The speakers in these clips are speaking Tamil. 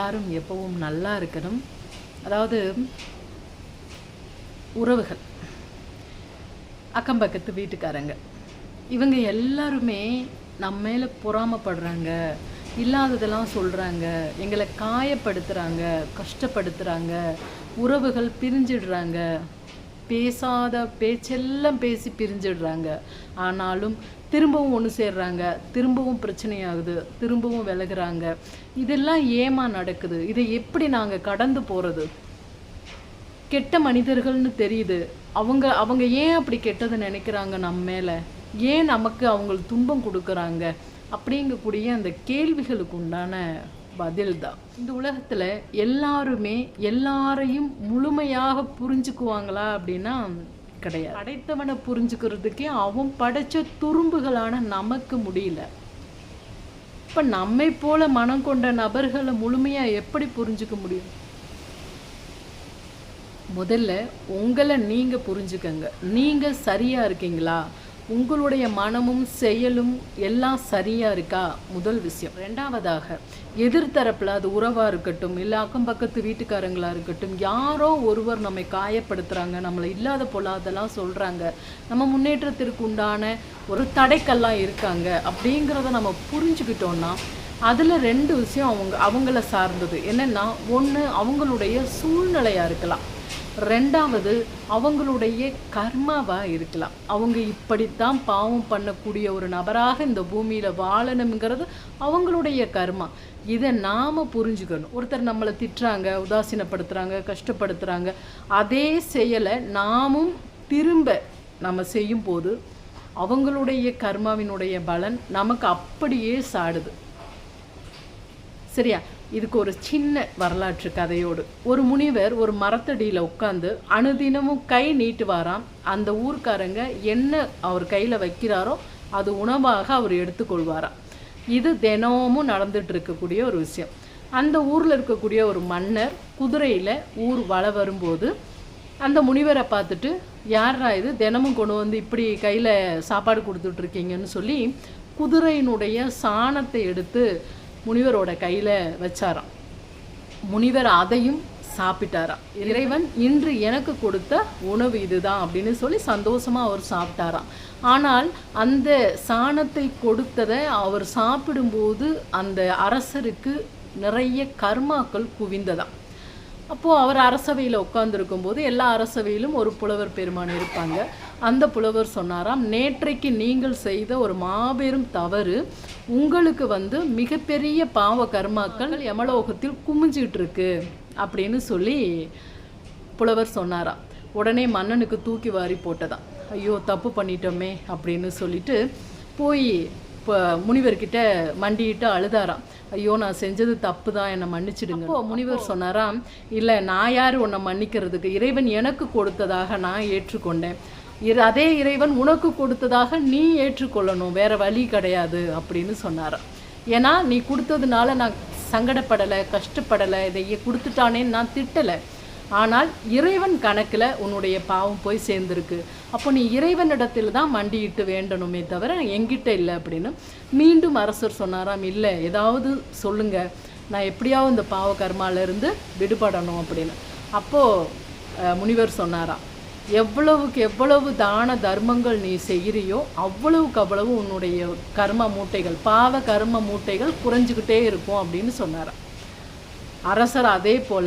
எல்லாரும் எப்பவும் நல்லா இருக்கணும். அதாவது உறவுகள். அக்கம் பக்கத்து வீட்டுக்காரங்க. இவங்க எல்லாருமே நம்ம மேலே பொறாமப்படுறாங்க. இல்லாததெல்லாம் சொல்கிறாங்க எங்களை காயப்படுத்துகிறாங்க கஷ்டப்படுத்துகிறாங்க உறவுகள் பிரிஞ்சிடுறாங்க. பேசாத பேச்செல்லாம் பேசி பிரிஞ்சிடுறாங்க. ஆனாலும் திரும்பவும் ஒன்று சேர்றாங்க. திரும்பவும் பிரச்சனையாகுது. திரும்பவும் விலகிறாங்க. இதெல்லாம் ஏமா நடக்குது? இதை எப்படி நாங்கள் கடந்து போகிறது கெட்ட மனிதர்கள்னு தெரியுது. அவங்க அவங்க ஏன் அப்படி கெட்டதை நினைக்கிறாங்க நம்ம மேலே? ஏன் நமக்கு அவங்களுக்கு துன்பம் கொடுக்குறாங்க? அப்படிங்கக்கூடிய அந்த கேள்விகளுக்கு உண்டான பதில் தான் இந்த உலகத்தில் எல்லாருமே எல்லாரையும் முழுமையாக புரிஞ்சுக்குவாங்களா அப்படின்னா கிடையாது. படைத்தவனை புரிஞ்சுக்கிறதுக்கே அவன் படைச்ச துரும்புகளான நமக்கு முடியல. இப்போ நம்மை போல மனம் கொண்ட நபர்களை முழுமையாக எப்படி புரிஞ்சுக்க முடியும்? முதல்ல உங்களை நீங்கள் புரிஞ்சுக்கங்க. நீங்கள் சரியாக இருக்கீங்களா? உங்களுடைய மனமும் செயலும் எல்லாம் சரியாக இருக்கா? முதல் விஷயம். ரெண்டாவதாக எதிர்த்தரப்பில் அது உறவாக இருக்கட்டும் இல்லை அக்கம் பக்கத்து வீட்டுக்காரங்களாக இருக்கட்டும் யாரோ ஒருவர் நம்மை காயப்படுத்துகிறாங்க நம்மளை இல்லாத பொல்லாதெல்லாம் சொல்கிறாங்க நம்ம முன்னேற்றத்திற்கு உண்டான ஒரு தடைக்கல்லாம் இருக்காங்க அப்படிங்கிறத நம்ம புரிஞ்சுக்கிட்டோன்னா அதில் ரெண்டு விஷயம் அவங்க அவங்கள சார்ந்தது. என்னென்னா ஒன்று அவங்களுடைய சூழ்நிலையாக இருக்கலாம். ரெண்டாவது அவங்களுடைய கர்மாவாக இருக்கலாம். அவங்க இப்படித்தான் பாவம் பண்ணக்கூடிய ஒரு நபராக இந்த பூமியில் வாழணுங்கிறது அவங்களுடைய கர்மா. இதை நாம் புரிஞ்சுக்கணும். ஒருத்தர் நம்மளை திட்டுறாங்க உதாசீனப்படுத்துகிறாங்க கஷ்டப்படுத்துகிறாங்க அதே செயலை நாமும் திரும்ப நம்ம செய்யும்போது அவங்களுடைய கர்மாவினுடைய பலன் நமக்கு அப்படியே சாடுது. சரியா? இதுக்கு ஒரு சின்ன வரலாற்று கதையோடு. ஒரு முனிவர் ஒரு மரத்தடியில் உட்காந்து அனுதினமும் கை நீட்டுவாராம். அந்த ஊர்க்காரங்க என்ன அவர் கையில் வைக்கிறாரோ அது உணவாக அவர் எடுத்துக்கொள்வாராம். இது தினமும் நடந்துட்டு இருக்கக்கூடிய ஒரு விஷயம். அந்த ஊரில் இருக்கக்கூடிய ஒரு மன்னர் குதிரையில் ஊர் வள வரும்போது அந்த முனிவரை பார்த்துட்டு யாரா இது? தினமும் கொண்டு வந்து இப்படி கையில் சாப்பாடு கொடுத்துட்ருக்கீங்கன்னு சொல்லி குதிரையினுடைய சாணத்தை எடுத்து முனிவரோட கையில் வச்சாராம். முனிவர் அதையும் சாப்பிட்டாராம். இறைவன் இன்று எனக்கு கொடுத்த உணவு இதுதான் அப்படின்னு சொல்லி சந்தோஷமாக அவர் சாப்பிட்டாராம். ஆனால் அந்த சாணத்தை கொடுத்ததை அவர் சாப்பிடும்போது அந்த அரசருக்கு நிறைய கர்மாக்கள் குவிந்ததாம். அப்போது அவர் அரசவையில் உட்கார்ந்துருக்கும் போது எல்லா அரசவையிலும் ஒரு புலவர் பெருமான் இருப்பாங்க. அந்த புலவர் சொன்னாராம் நேற்றைக்கு நீங்கள் செய்த ஒரு மாபெரும் தவறு உங்களுக்கு வந்து மிகப்பெரிய பாவ கர்மாக்கள் யமலோகத்தில் குமிஞ்சிட்டு இருக்கு அப்படின்னு சொல்லி புலவர் சொன்னாராம். உடனே மன்னனுக்கு தூக்கி வாரி போட்டதான் ஐயோ தப்பு பண்ணிட்டோமே அப்படின்னு சொல்லிட்டு போய் இப்போ முனிவர்கிட்ட மண்டிட்டு அழுதாராம். ஐயோ நான் செஞ்சது தப்பு தான் என்னை மன்னிச்சிடுங்க. அப்போ முனிவர் சொன்னாராம் இல்லை நான் யார் உன்னை மன்னிக்கிறதுக்கு? இறைவன் எனக்கு கொடுத்ததாக நான் ஏற்றுக்கொண்டேன். இரு அதே இறைவன் உனக்கு கொடுத்ததாக நீ ஏற்றுக்கொள்ளணும். வேற வழி கிடையாது அப்படின்னு சொன்னாராம். ஏன்னா நீ கொடுத்ததுனால நான் சங்கடப்படலை கஷ்டப்படலை இதை கொடுத்துட்டானேன்னு நான் திட்டலை. ஆனால் இறைவன் கணக்கில் உன்னுடைய பாவம் போய் சேர்ந்துருக்கு. அப்போ நீ இறைவனிடத்தில் தான் மண்டியிட்டு வேண்டணுமே தவிர என்கிட்ட இல்லை அப்படின்னு மீண்டும் அரசர் சொன்னாராம் இல்லை ஏதாவது சொல்லுங்க. நான் எப்படியாவது இந்த பாவ கர்மாலேருந்து விடுபடணும் அப்படின்னு. அப்போது முனிவர் சொன்னாராம் எவ்வளவுக்கு எவ்வளவு தான தர்மங்கள் நீ செய்கிறியோ அவ்வளவுக்கு அவ்வளவு உன்னுடைய கர்ம மூட்டைகள் பாவ கர்ம மூட்டைகள் குறைஞ்சிக்கிட்டே இருக்கும் அப்படின்னு சொன்னாராம். அரசர் அதே போல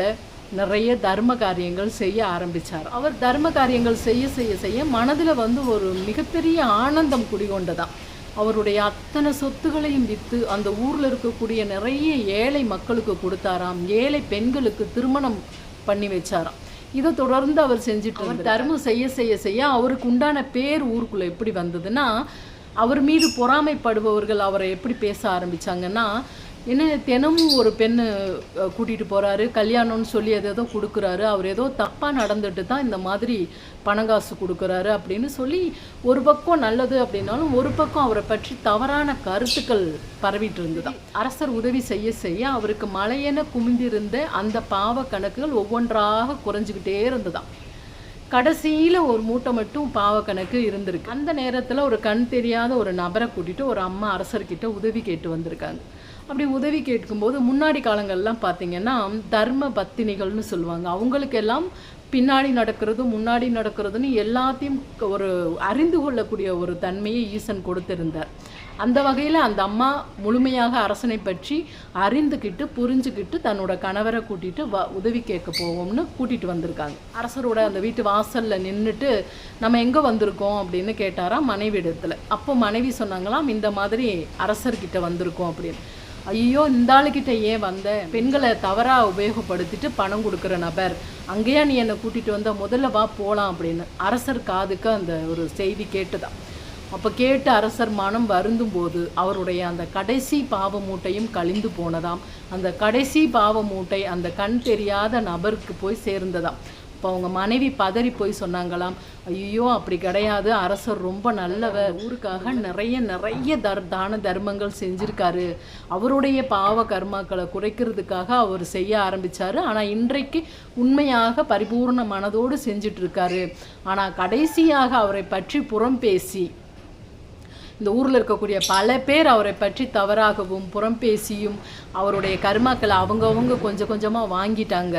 நிறைய தர்ம காரியங்கள் செய்ய ஆரம்பிச்சார். அவர் தர்ம காரியங்கள் செய்ய செய்ய செய்ய மனதில் வந்து ஒரு மிகப்பெரிய ஆனந்தம் குடிகொண்டதாம் அவருடைய அத்தனை சொத்துகளையும் விற்று அந்த ஊரில் இருக்கக்கூடிய நிறைய ஏழை மக்களுக்கு கொடுத்தாராம். ஏழை பெண்களுக்கு திருமணம் பண்ணி வச்சாராம். இதை தொடர்ந்து அவர் செஞ்சுட்டு அவர் தர்மம் செய்ய செய்ய செய்ய அவருக்கு உண்டான பேர் ஊருக்குள்ளே எப்படி வந்ததுன்னா அவர் மீது பொறாமைப்படுபவர்கள் அவரை எப்படி பேச ஆரம்பிச்சாங்கன்னா என்ன தினமும் ஒரு பெண்ணு கூட்டிகிட்டு போகிறாரு கல்யாணம்னு சொல்லி எது ஏதோ கொடுக்குறாரு. அவர் ஏதோ தப்பாக நடந்துட்டு தான் இந்த மாதிரி பணங்காசு கொடுக்குறாரு அப்படின்னு சொல்லி ஒரு பக்கம் நல்லது அப்படின்னாலும் ஒரு பக்கம் அவரை பற்றி தவறான கருத்துக்கள் பரவிட்டு இருந்ததாம் அரசர் உதவி செய்ய செய்ய அவருக்கு மலையென குமிந்திருந்த அந்த பாவ கணக்குகள் ஒவ்வொன்றாக குறைஞ்சிக்கிட்டே இருந்ததாம் கடைசியில் ஒரு மூட்டை மட்டும் பாவக்கணக்கு இருந்திருக்கு. அந்த நேரத்தில் ஒரு கண் தெரியாத ஒரு நபரை கூட்டிட்டு ஒரு அம்மா அரசர்கிட்ட உதவி கேட்டு வந்திருக்காங்க. அப்படி உதவி கேட்கும்போது முன்னாடி காலங்கள்லாம் பார்த்தீங்கன்னா தர்ம பத்தினிகள்னு சொல்லுவாங்க. அவங்களுக்கெல்லாம் பின்னாடி நடக்கிறதும் முன்னாடி நடக்கிறதுன்னு எல்லாத்தையும் ஒரு அறிந்து கொள்ளக்கூடிய ஒரு தன்மையை ஈசன் கொடுத்திருந்தார். அந்த வகையில் அந்த அம்மா முழுமையாக அரசனை பற்றி அறிந்துக்கிட்டு புரிஞ்சுக்கிட்டு தன்னோட கணவரை கூட்டிட்டு வ உதவி கேட்க போவோம்னு கூட்டிட்டு வந்திருக்காங்க. அரசரோட அந்த வீட்டு வாசலில் நின்றுட்டு நம்ம எங்கே வந்திருக்கோம்? அப்படின்னு கேட்டாராம் மனைவி இடத்துல அப்போ மனைவி சொன்னாங்களாம் இந்த மாதிரி அரசர்கிட்ட வந்திருக்கோம் அப்படின்னு. ஐயோ இந்த ஆளுக்கிட்ட ஏன் வந்த? பெண்களை தவறாக உபயோகப்படுத்திட்டு பணம் கொடுக்குற நபர். அங்கேயா நீ என்னை கூட்டிகிட்டு வந்த? முதல்ல வா போகலாம் அப்படின்னு. அரசர் காதுக்கு அந்த ஒரு செய்தி கேட்டுதான் அப்போ கேட்டு அரசர் மனம் வருந்தும் போது அவருடைய அந்த கடைசி பாவ மூட்டையும் கழிந்து போனதாம். அந்த கடைசி பாவ மூட்டை அந்த கண் தெரியாத நபருக்கு போய் சேர்ந்ததாம். அப்போ அவங்க மனைவி பதறி போய் சொன்னாங்களாம் ஐயோ அப்படி கிடையாது. அரசர் ரொம்ப நல்லவர். ஊருக்காக நிறைய நிறைய தர் தான தர்மங்கள் செஞ்சிருக்காரு. அவருடைய பாவ கர்மாக்களை குறைக்கிறதுக்காக அவர் செய்ய ஆரம்பித்தார் ஆனால் இன்றைக்கு உண்மையாக பரிபூர்ண மனதோடு செஞ்சுட்டு ஆனால் கடைசியாக அவரை பற்றி புறம் பேசி இந்த ஊரில் இருக்கக்கூடிய பல பேர் அவரை பற்றி தவறாகவும் புறம் பேசியும் அவருடைய கர்மாக்களை அவங்கவுங்க கொஞ்சம் கொஞ்சமாக வாங்கிட்டாங்க.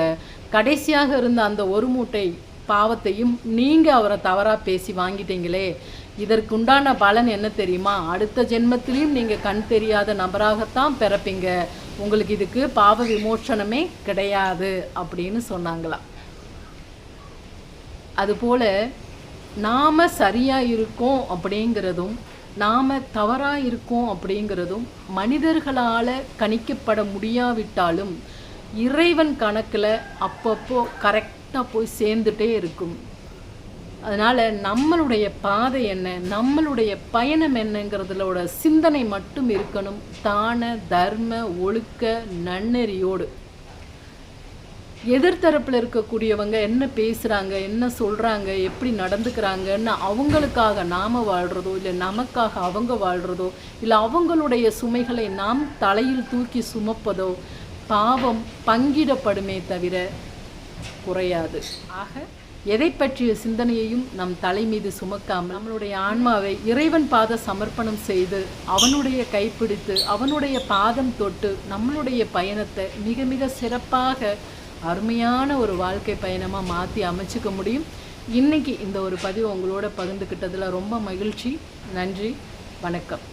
கடைசியாக இருந்த அந்த ஒரு மூட்டை பாவத்தையும் நீங்கள் அவரை தவறாக பேசி வாங்கிட்டீங்களே. இதற்குண்டான பலன் என்ன தெரியுமா? அடுத்த ஜென்மத்திலையும் நீங்கள் கண் தெரியாத நபராகத்தான் பிறப்பீங்க. உங்களுக்கு இதுக்கு பாவ விமோச்சனமே கிடையாது அப்படின்னு சொன்னாங்களாம் அதுபோல் நாம் சரியாக இருக்கோம் அப்படிங்கிறதும் நாம் தவறாக இருக்கோம் அப்படிங்கிறதும் மனிதர்களால் கணிக்கப்பட முடியாவிட்டாலும் இறைவன் கணக்கில் அப்பப்போ கரெக்டாக போய் சேர்ந்துட்டே இருக்கும். அதனால் நம்மளுடைய பாதை என்ன? நம்மளுடைய பயணம் என்னங்கிறதுலோட சிந்தனை மட்டும் இருக்கணும். தான தர்ம ஒழுக்க நன்னெறியோடு. எதிர்த்தரப்பில் இருக்கக்கூடியவங்க என்ன பேசுகிறாங்க என்ன சொல்கிறாங்க எப்படி நடந்துக்கிறாங்கன்னு அவங்களுக்காக நாம் வாழ்கிறதோ இல்லை நமக்காக அவங்க வாழ்கிறதோ இல்லை அவங்களுடைய சுமைகளை நாம் தலையில் தூக்கி சுமப்பதோ பாவம் பங்கிடப்படுமே தவிர குறையாது. ஆக எதை பற்றிய சிந்தனையையும் நம் தலை மீது சுமக்காமல் நம்மளுடைய ஆன்மாவை இறைவன் பாத சமர்ப்பணம் செய்து அவனுடைய கைப்பிடித்து அவனுடைய பாதம் தொட்டு நம்மளுடைய பயணத்தை மிக மிக சிறப்பாக அருமையான ஒரு வாழ்க்கை பயணமாக மாற்றி அமைச்சிக்க முடியும். இன்றைக்கி இந்த ஒரு பதிவு உங்களோட பகிர்ந்துக்கிட்டதில் ரொம்ப மகிழ்ச்சி. நன்றி. வணக்கம்.